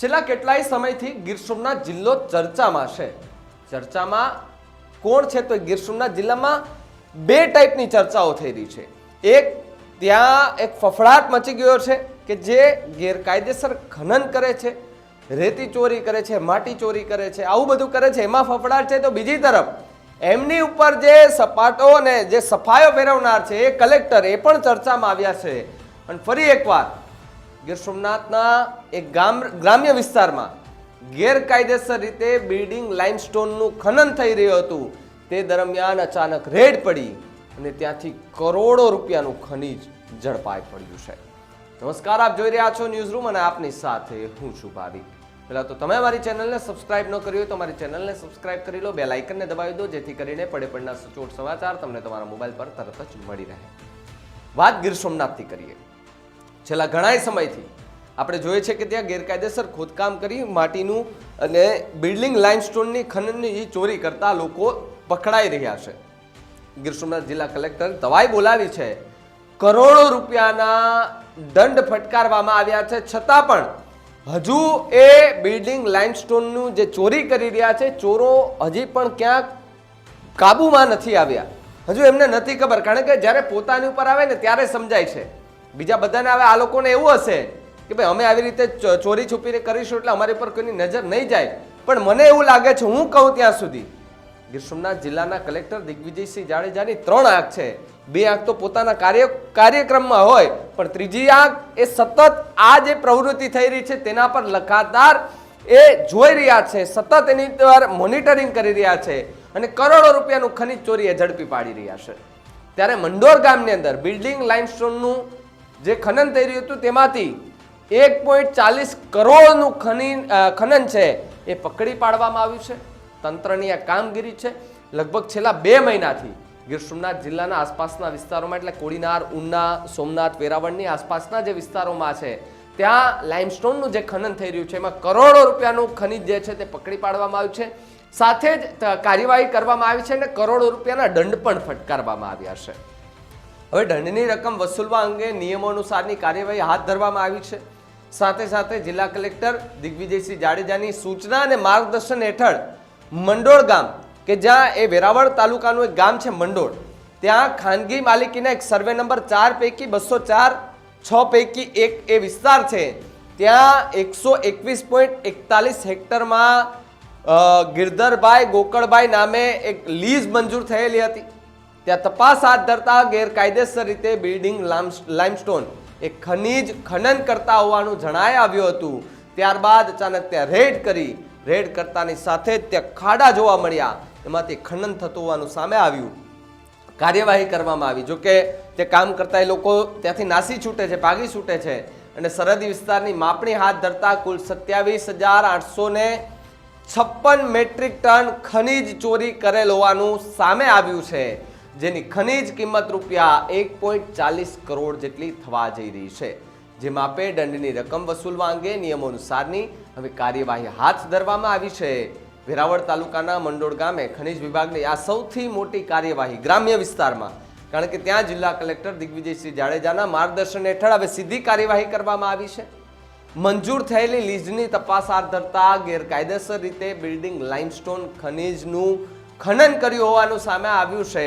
છેલ્લા કેટલાય સમયથી ગીર સોમનાથ જિલ્લો ચર્ચામાં છે. ચર્ચામાં કોણ છે તો ગીર સોમનાથ જિલ્લામાં બે ટાઈપની ચર્ચાઓ થઈ રહી છે. એક ત્યાં એક ફફડાટ મચી ગયો છે કે જે ગેરકાયદેસર ખનન કરે છે, રેતી ચોરી કરે છે, માટી ચોરી કરે છે, આવું બધું કરે છે, એમાં ફફડાટ છે તો બીજી તરફ એમની ઉપર જે સપાટો અને જે સફાયો ફેરવનાર છે એ કલેક્ટર એ પણ ચર્ચામાં આવ્યા છે. અને ફરી એકવાર ગીર સોમનાથના એક ગામ ગ્રામ્ય વિસ્તારમાં ગેરકાયદેસર રીતે બિલ્ડિંગ લાઇમસ્ટોનનું ખનન થઈ રહ્યું હતું. તે દરમિયાન અચાનક રેડ પડી અને ત્યાંથી કરોડો રૂપિયાનું ખનીજ ઝડપાઈ પડ્યું છે. નમસ્કાર, આપ જોઈ રહ્યા છો ન્યૂઝ રૂમ અને આપની સાથે હું છું ભાવિક. પહેલા તો તમે અમારી ચેનલને સબસ્ક્રાઇબ ન કરી હોય તો અમારી ચેનલને સબસ્ક્રાઇબ કરી લો બે લાઇકનને દબાવી દો, જેથી કરીને પડે પડના સચોટ સમાચાર તમને તમારા મોબાઈલ પર તરત જ મળી રહે. વાત ગીર સોમનાથથી કરીએ. છેલ્લા ઘણાય સમયથી આપણે જોઈએ છે કે ત્યાં ગેરકાયદેસર ખોદકામ કરી માટીનું અને બિલ્ડિંગ લાઇમસ્ટોનની ખનનની ચોરી કરતા લોકો પકડાઈ રહ્યા છે. ગીર સોમનાથ જિલ્લા કલેક્ટર દવાઈ બોલાવી છે. કરોડો રૂપિયાના દંડ ફટકારવામાં આવ્યા છે. છતાં પણ હજુ એ બિલ્ડિંગ લાઇમસ્ટોનનું જે ચોરી કરી રહ્યા છે, ચોરો હજી પણ ક્યાંક કાબુમાં નથી આવ્યા. હજુ એમને નથી ખબર. કારણ કે જ્યારે પોતાની ઉપર આવે ને ત્યારે સમજાય છે. બીજા બધાને હવે આ લોકોને એવું હશે કે ભાઈ, અમે આવી રીતે ચોરી છુપીને કરીશું એટલે અમારી પર કોઈની નજર નહીં જાય. પણ મને એવું લાગે છે, હું કહું ત્યાં સુધી, ગીર સોમનાથ જિલ્લાના કલેક્ટર દિગ્વિજયસિંહ જાડેજાની ત્રણ આંખ છે. બે આંખ તો પોતાના કાર્ય, કાર્યક્રમમાં હોય, પણ ત્રીજી આંખ એ સતત આ જે પ્રવૃત્તિ થઈ રહી છે, તેના પર લગાતાર એ જોઈ રહ્યા છે, સતત એની પર મોનિટરિંગ કરી રહ્યા છે અને કરોડો રૂપિયાનું ખનીજ ચોરી એ ઝડપી પાડી રહ્યા છે. ત્યારે મંડોર ગામની અંદર બિલ્ડિંગ લાઇમસ્ટોનનું જે ખનન થઈ રહ્યું હતું તેમાંથી એક પોઈન્ટ ચાલીસ કરોડનું ખનન ખનન છે એ પકડી પાડવામાં આવ્યું છે. તંત્રની આ કામગીરી છે. લગભગ છેલ્લા બે મહિનાથી ગીર સોમનાથ જિલ્લાના આસપાસના વિસ્તારોમાં, એટલે કોડીનાર, ઉના, સોમનાથ, વેરાવળની આસપાસના જે વિસ્તારોમાં છે, ત્યાં લાઇમસ્ટોનનું જે ખનન થઈ રહ્યું છે, એમાં કરોડો રૂપિયાનું ખનિજ જે છે તે પકડી પાડવામાં આવ્યું છે. સાથે જ કાર્યવાહી કરવામાં આવી છે અને કરોડો રૂપિયાના દંડ પણ ફટકારવામાં આવ્યા છે. હવે દંડની રકમ વસૂલવા અંગે નિયમો અનુસારની કાર્યવાહી હાથ ધરવામાં આવી છે. સાથે સાથે જિલ્લા કલેક્ટર દિગ્વિજયસિંહ જાડેજાની સૂચના અને માર્ગદર્શન હેઠળ મંડોળ ગામ, કે જ્યાં એ વેરાવળ તાલુકાનું એક ગામ છે મંડોળ, ત્યાં ખાનગી માલિકીના એક સર્વે નંબર ચાર પૈકી બસો ચાર, છ પૈકી એક એ વિસ્તાર છે. ત્યાં એકસો એકવીસ પોઈન્ટ એકતાલીસ હેક્ટરમાં ગિરધરભાઈ ગોકળભાઈ નામે એક લીઝ મંજૂર થયેલી હતી. ત્યાં તપાસ હાથ ધરતા ગેરકાયદેસર રીતે બિલ્ડિંગ લાઇમસ્ટોન એ ખનીજ ખનન કરતા હોવાનું જણાય આવ્યું હતું. ત્યારબાદ અચાનક ત્યાં રેડ કરી, રેડ કરતાની સાથે જ ત્યાં ખાડા જોવા મળ્યા. એમાંથી ખનન થતું હોવાનું સામે આવ્યું. કાર્યવાહી કરવામાં આવી. જોકે તે કામ કરતા એ લોકો ત્યાંથી નાસી છૂટે છે, ભાગી છૂટે છે. અને સરહદી વિસ્તારની માપણી હાથ ધરતા કુલ સત્યાવીસ હજાર આઠસો ને છપ્પન મેટ્રિક ટન ખનીજ ચોરી કરેલ હોવાનું સામે આવ્યું છે. જેની ખનીજ કિંમત રૂપિયા એક પોઈન્ટ ચાલીસ કરોડ જેટલી થવા જઈ રહી છે. જે માપે દંડની રકમ વસૂલવા અંગે નિયમો અનુસારની હવે કાર્યવાહી હાથ ધરવામાં આવી છે. વેરાવળ તાલુકાના મંડોળ ગામે ખનીજ વિભાગની આ સૌથી મોટી કાર્યવાહી ગ્રામ્ય વિસ્તારમાં, કારણ કે ત્યાં જિલ્લા કલેક્ટર દિગ્વિજયસિંહ જાડેજાના માર્ગદર્શન હેઠળ હવે સીધી કાર્યવાહી કરવામાં આવી છે. મંજૂર થયેલી લીઝની તપાસ હાથ ધરતા ગેરકાયદેસર રીતે બિલ્ડિંગ લાઇમસ્ટોન ખનીજનું ખનન કર્યું હોવાનું સામે આવ્યું છે.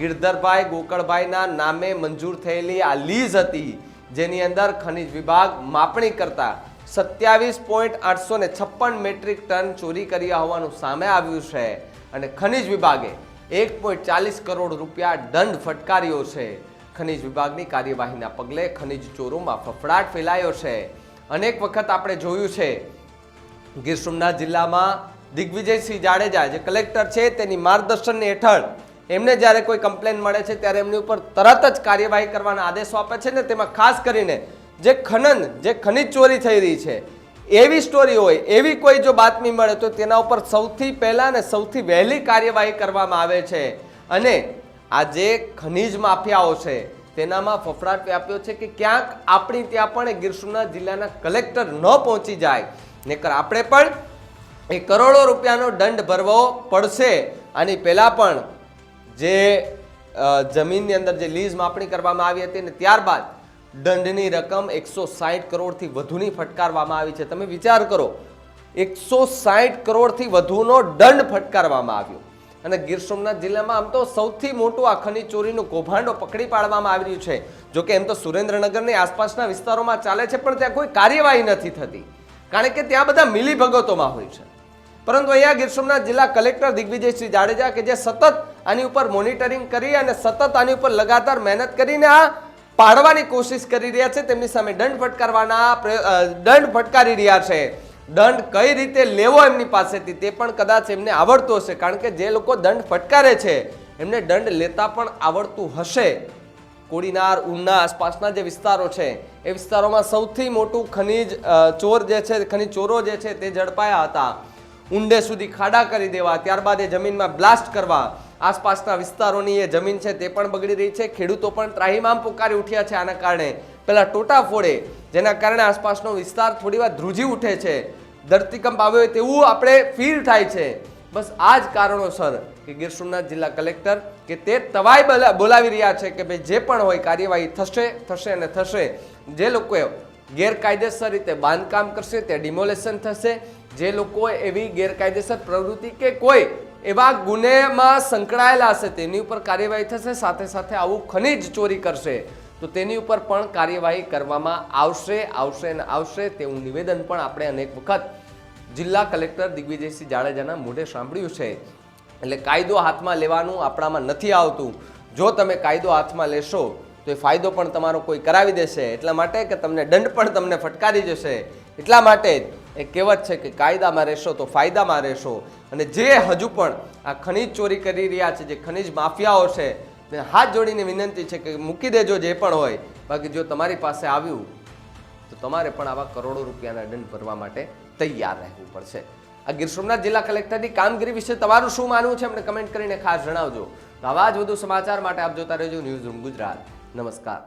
ગિરધરભાઈ ગોકળભાઈના નામે મંજૂર થયેલી આ લીઝ હતી, જેની અંદર ખનિજ વિભાગ માપણી કરતા સત્યાવીસ પોઈન્ટ આઠસો ને છપ્પન મેટ્રિક ટન ચોરી કર્યા હોવાનું સામે આવ્યું છે અને ખનિજ વિભાગે એક પોઈન્ટ ચાલીસ કરોડ રૂપિયા દંડ ફટકાર્યો છે. ખનિજ વિભાગની કાર્યવાહીના પગલે ખનિજ ચોરોમાં ફફડાટ ફેલાયો છે. અનેક વખત આપણે જોયું છે, ગીર સોમનાથ જિલ્લામાં દિગ્વિજયસિંહ જાડેજા, જે કલેક્ટર છે, તેની માર્ગદર્શન હેઠળ એમને જ્યારે કોઈ કમ્પ્લેન મળે છે ત્યારે એમની ઉપર તરત જ કાર્યવાહી કરવાના આદેશો આપે છે ને તેમાં ખાસ કરીને જે ખનન, જે ખનિજ ચોરી થઈ રહી છે, એવી સ્ટોરી હોય, એવી કોઈ જો બાતમી મળે તો તેના ઉપર સૌથી પહેલાં ને સૌથી વહેલી કાર્યવાહી કરવામાં આવે છે. અને આ જે ખનિજ માફિયાઓ છે, તેનામાં ફફડાટ વ્યાપ્યો છે કે ક્યાંક આપણી ત્યાં પણ ગીર સોમનાથ જિલ્લાના કલેક્ટર ન પહોંચી જાય. નહીતર આપણે પણ એ કરોડો રૂપિયાનો દંડ ભરવો પડશે. આની પહેલાં પણ જે જમીનની અંદર જે લીઝ માપણી કરવામાં આવી હતી અને ત્યારબાદ દંડની રકમ એકસો સાહીઠ કરોડથી વધુની ફટકારવામાં આવી છે. તમે વિચાર કરો, એકસો સાહીઠ કરોડથી વધુનો દંડ ફટકારવામાં આવ્યો. અને ગીર સોમનાથ જિલ્લામાં આમ તો સૌથી મોટું આ ખનીજ ચોરીનું કૌભાંડો પકડી પાડવામાં આવી રહ્યું છે. જો કે એમ તો સુરેન્દ્રનગરની આસપાસના વિસ્તારોમાં ચાલે છે, પણ ત્યાં કોઈ કાર્યવાહી નથી થતી. કારણ કે ત્યાં બધા મિલીભગતોમાં હોય છે. પરંતુ અહીંયા ગીર સોમનાથ જિલ્લા કલેક્ટર દિગ્વિજયસિંહ જાડેજા કે જે સતત આની ઉપર મોનિટરિંગ કરી અને સતત આની ઉપર લગાતાર મહેનત કરીને આ પાડવાની કોશિશ કરી રહ્યા છે. તેમની સામે દંડ ફટકારવાના દંડ ફટકારી રહ્યા છે. દંડ કઈ રીતે લેવો એમની પાસેથી તે પણ કદાચ એમને આવડતું હશે, કારણ કે જે લોકો દંડ ફટકારે છે, એમને દંડ લેતા પણ આવડતું હશે. કોડીનાર ઉના આસપાસના જે વિસ્તારો છે, એ વિસ્તારોમાં સૌથી મોટું ખનીજ ચોર જે છે, ખનીજ ચોરો જે છે તે ઝડપાયા હતા. ઊંડે સુધી ખાડા કરી દેવા, ત્યારબાદ એ જમીનમાં બ્લાસ્ટ કરવા આસપાસના વિસ્તારોની એ જમીન છે તે પણ બગડી રહી છે. ખેડૂતો પણ ત્રાહીમામ પોકારી ઉઠ્યા છે આના કારણે. પેલા ટોટા ફોડે, જેના કારણે આસપાસનો વિસ્તાર થોડી વાર ધ્રુજી ઉઠે છે. ધરતીકંપ આવ્યો હોય તેવું આપણે ફીલ થાય છે. બસ આ જ કારણોસર કે ગીર સોમનાથ જિલ્લા કલેક્ટર કે તે બોલા- બોલાવી રહ્યા છે કે ભાઈ જે પણ હોય કાર્યવાહી થશે થશે અને થશે. જે લોકોએ ગેરકાયદેસર રીતે બાંધકામ કરશે તે ડિમોલેશન થશે. જે લોકોએ એવી ગેરકાયદેસર પ્રવૃત્તિ કે કોઈ એવા ગુનેમાં સંકળાયેલા હશે, તેની ઉપર કાર્યવાહી થશે, સાથે સાથે આવું ખનીજ ચોરી કરશે, તો તેની ઉપર પણ કાર્યવાહી કરવામાં આવશે આવશે અને આવશે તેવું નિવેદન પણ આપણે અનેક વખત જિલ્લા કલેક્ટર દિગ્વિજયસિંહ જાડેજાના મોઢે સાંભળ્યું છે. એટલે કાયદો હાથમાં લેવાનું આપણામાં નથી આવતું. જો તમે કાયદો હાથમાં લેશો, તો એ ફાયદો પણ તમારો કોઈ કરાવી દેશે. એટલા માટે કે તમને દંડ પણ તમને ફટકારી જશે. એટલા માટે એ કહેવત છે કે કાયદામાં રહેશો તો ફાયદામાં રહેશો. અને જે હજુ પણ આ ખનીજ ચોરી કરી રહ્યા છે, જે ખનીજ માફિયાઓ છે તેને હાથ જોડીને વિનંતી છે કે મૂકી દેજો જે પણ હોય. બાકી જો તમારી પાસે આવ્યું, તો તમારે પણ આવા કરોડો રૂપિયાના દંડ ભરવા માટે તૈયાર રહેવું પડશે. આ ગીર સોમનાથ જિલ્લા કલેક્ટરની કામગીરી વિશે તમારું શું માનવું છે, અમને કમેન્ટ કરીને ખાસ જણાવજો. તો આવા જ વધુ સમાચાર માટે આપ જોતા રહેજો ન્યૂઝ રૂમ ગુજરાત. નમસ્કાર.